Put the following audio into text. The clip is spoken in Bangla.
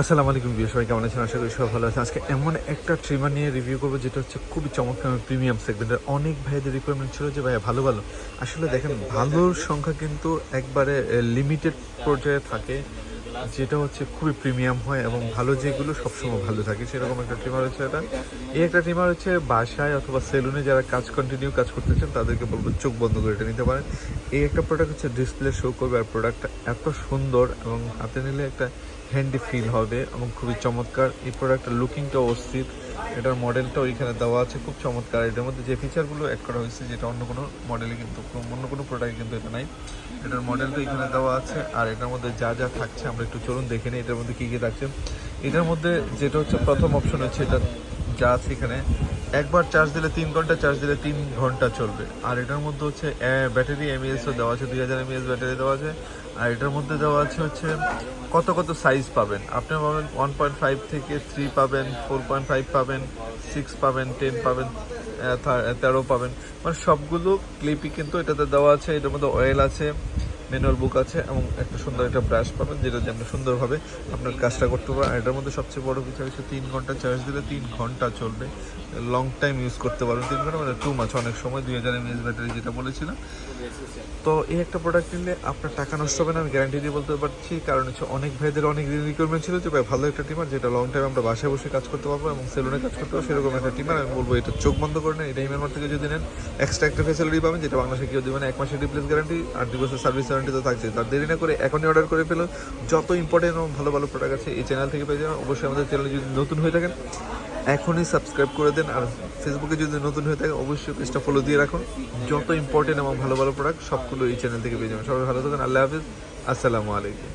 আসসালামু আলাইকুম বিয়ে সবাই কেমন আছেন? আশা করি সবাই ভালো আছে আজকে এমন একটা ট্রিমার নিয়ে রিভিউ করব, যেটা হচ্ছে খুবই চমৎকার প্রিমিয়াম সেগমেন্টের অনেক ভাইদের রিকোয়ারমেন্ট ছিল যে, ভাইয়া, ভালো ভালো। আসলে দেখেন, ভালোর সংখ্যা কিন্তু একবারে লিমিটেড পর্যায়ে থাকে। যেটা হচ্ছে খুবই প্রিমিয়াম হয় এবং ভালো যেগুলো সবসময় ভালো থাকে, সেরকম একটা ট্রিমার হচ্ছে এটা। এই একটা ট্রিমার হচ্ছে বাসায় অথবা সেলুনে যারা কাজ কন্টিনিউ কাজ করতেছেন তাদেরকে বলব চোখ বন্ধ করে এটা নিতে পারেন। এই একটা প্রোডাক্ট হচ্ছে ডিসপ্লে শো করবে আর প্রোডাক্টটা এত সুন্দর এবং হাতে নিলে একটা হ্যান্ডি ফিল হবে এবং খুবই চমৎকার। এই প্রোডাক্টের লুকিংটা অস্থির। এটার মডেলটা এখানে দেওয়া আছে খুব চমৎকার। এটার মধ্যে যে ফিচারগুলো অ্যাড করা হয়েছে, যেটা অন্য কোনো মডেলে কিন্তু অন্য কোনো প্রোডাক্টে কিন্তু এটা নাই। এটার মডেলটা এখানে দেওয়া আছে। আর এটার মধ্যে যা যা থাকছে আমরা একটু চলুন দেখে নিই এটার মধ্যে কী কী থাকছে। এটার মধ্যে যেটা হচ্ছে প্রথম অপশন হচ্ছে এটা যা আছে এখানে। একবার চার্জ দিলে তিন ঘণ্টা, চার্জ দিলে তিন ঘণ্টা চলবে। আর এটার মধ্যে হচ্ছে ব্যাটারি এমএএসও দেওয়া আছে, দুই হাজার এমএএস ব্যাটারি দেওয়া আছে। আর এটার মধ্যে দেওয়া আছে হচ্ছে, কত কত সাইজ পাবেন? আপনি পাবেন ওয়ান পয়েন্ট ফাইভ থেকে থ্রি পাবেন ফোর পয়েন্ট ফাইভ পাবেন সিক্স পাবেন টেন পাবেন তেরো পাবেন। মানে সবগুলো ক্লিপই কিন্তু এটাতে দেওয়া আছে, এটার মধ্যে অয়েল আছে। ম্যানুয়াল বুক আছে এবং একটা সুন্দর একটা ব্রাশ পাবেন, যেটা দিয়ে সুন্দরভাবে আপনার কাজটা করতে পারবেন আর এটার মধ্যে সবচেয়ে বড় ফিচার হচ্ছে তিন ঘণ্টা চার্জ দিলে তিন ঘণ্টা চলবে। লং টাইম ইউজ করতে পারবেন তিন ঘণ্টা মানে টু মাছ অনেক সময়, দুই হাজার এমএএস ব্যাটারি যেটা বলেছিলাম। তো এই একটা প্রোডাক্ট কিনলে আপনার টাকা নষ্ট হবে না, আমি গ্যারান্টি দিয়ে বলতে পারছি। কারণ হচ্ছে অনেক ভাইদের অনেক রিকোয়ারমেন্ট ছিল যে, ভাই, ভালো একটা টিমার, যেটা লং টাইম আমরা বাসায় বসে কাজ করতে পারব এবং সেলুনে কাজ করতে পারব, সেরকম একটা টিমার। আমি বলব, এটা চোখ বন্ধ করে নেন, এটা ইমেল থেকে যদি নেন এক্সট্রা একটা ফেসিলিটি পাবেন, যেটা বাংলাদেশে কেউ দেবে না, এক মাসের রিপ্লেস গ্যারান্টি আর দুই বছর সার্ভিস ওয়ারেন্টি তো থাকছে তার দেরি না করে এখনই অর্ডার করে ফেলো। যত ইম্পর্টেন্ট এবং ভালো ভালো প্রোডাক্ট আছে এই চ্যানেল থেকে পেয়ে যাবেন অবশ্যই আমাদের চ্যানেল যদি নতুন হয়ে থাকেন, এখনই সাবস্ক্রাইব করে দেন। আর ফেসবুকে যদি নতুন হয়ে থাকে অবশ্যই পেজটা ফলো দিয়ে রাখুন। যত ইম্পর্টেন্ট এবং ভালো ভালো প্রোডাক্ট সবগুলো এই চ্যানেল থেকে পেয়ে যাবেন। সবাই ভালো থাকেন। আল্লাহ হাফিজ। আসসালামু আলাইকুম।